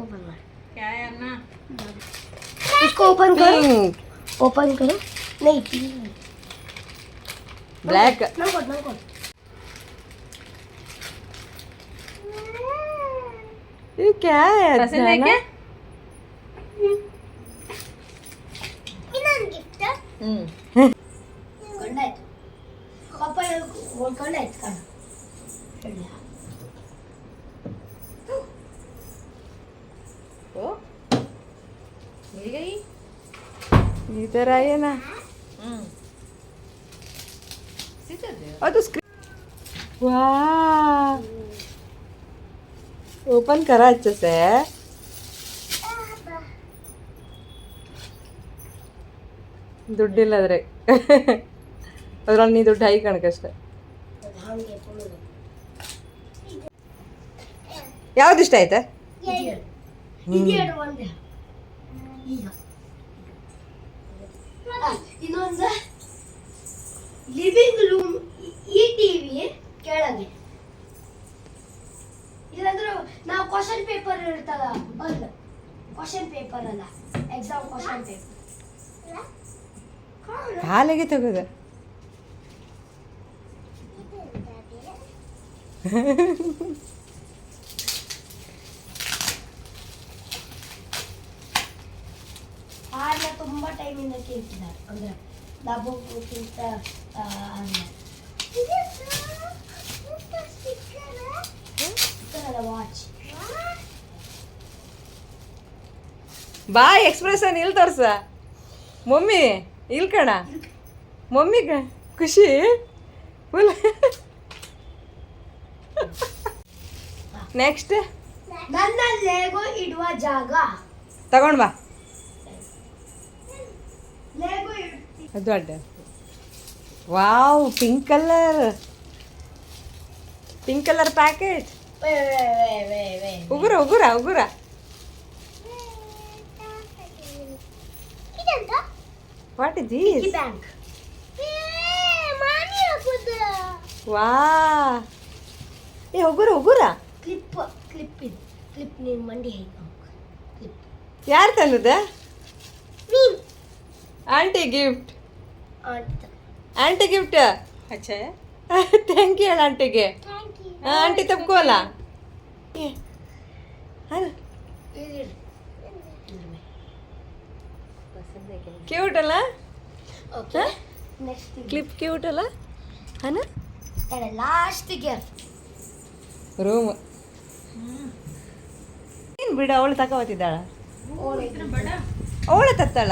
Open कर क्या है अन्ना इसको ओपन करो पिंक ओपन करो नहीं पिंक ब्लैक नको नको ये क्या है पसंद है अचानक? क्या ಇನ್ನೊಂದು ಗಿಫ್ಟ್ हम्म ಕೊಂಡಾಯ್ತು ಪಪ್ಪ ಕೊಂಡಾಯ್ತು ಕಣ तो मिल गई इधर आइए ना हम्म सीधा दे और तो स्क्रीन वाह ओपन करा अच्छे से ದುಡ್ಡಿಲ್ಲದ್ರೆ ಅದ್ರಲ್ಲಿ ನೀ ದುಡ್ಡು ಹಾಕಣಕಷ್ಟೆ ಹಾಗೆ ಕೊಡೋದು ಯಾವ್ದು ಇಷ್ಟ ಆಯ್ತಾ ಇನ್ನೊಂದು. ಲಿವಿಂಗ್ ರೂಮ್ ಈ ಟಿವಿ ಕೆಳಗೆ. ಇಲ್ಲಾಂದ್ರೆ ನಾವು ಕ್ವಶನ್ ಪೇಪರ್ ಇರ್ತದ ಅಲ್ಲ ಕ್ವಶನ್ ಪೇಪರ್ ಅಲ್ಲ ಎಕ್ಸಾಮ್ ಕ್ವಶನ್ ಪೇಪರ್. ಹಾಲಿಗೆ ತೆಗೆದು. ಹಾಡನ್ನ ತುಂಬಾ ಟೈಮಿಂದ ಕೇಳ್ತಿದ್ದಾರೆ ಅಂದ್ರೆ ಡಬ್ಬಕ್ಕಿಂತ ವಾಚ್ ಬಾ ಎಕ್ಸ್ಪ್ರೆಷನ್ ಇಲ್ಲಿ ತೋರ್ಸ ಮಮ್ಮಿ ಇಲ್ಲಿ ಕಣ ಮಮ್ಮಿಗೆ ಖುಷಿ ಫುಲ್ ನೆಕ್ಸ್ಟ್ ನನ್ನ ಲೇಗೋ ಇಡುವ ಜಾಗ ತಗೊಂಡ್ ಬಾ ಅದು ಅಡ್ಡ. Wow pink colour pink colour packet ಉಗುರ ಉಗುರ ಉಗುರ. ವಾಟ್ ಇಸ್ ದೀಸ್ ಬ್ಯಾಂಕ್ ವಾ ಏ ಉಗುರ ಉಗುರ. ಕ್ಲಿಪ್ ಕ್ಲಿಪ್ ಇದು. ಕ್ಲಿಪ್ ನೀನು ಮಂಡಿ ಕ್ಲಿಪ್ ಯಾರು ತಂದದ ಆಂಟಿ ಗಿಫ್ಟ್ ಆಂಟಿ. ಗಿಫ್ಟ್? ಅಚ್ಚಾ ಥ್ಯಾಂಕ್ ಯು ಹೇಳ ಆಂಟಿಗೆ. ಆಂಟಿ ತಪ್ಕೋಲ್ಲ ಕ್ಯೂಟ್ ಅಲ್ಲ? ಕ್ಲಿಪ್ ಕ್ಯೂಟ್ ಅಲ್ಲ? ಹಾನ ಲಾಸ್ಟಿಗೆ ರೂಮ್ ಏನು ಬಿಡ ಅವಳು ತಗೋತಿದ್ದಾಳ ಅವಳ ತತ್ತಾಳ?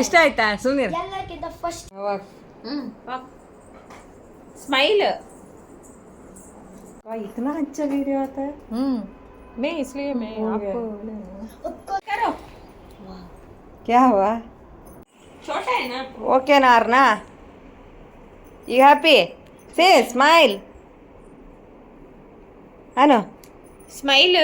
ಇಷ್ಟ ಆಯ್ತಾ ಸುನೀರ್ ಎಲ್ಲಕ್ಕಿಂತ ಫಸ್ಟ್ हम्म स्माइल इतना अच्छा वीडियो आता है हम्म मैं इसलिए मैं हो आपको ಕರೋ क्या हुआ छोटा है ना ओके ना अर्ना यू हैप्पी से स्माइल है ना स्माइल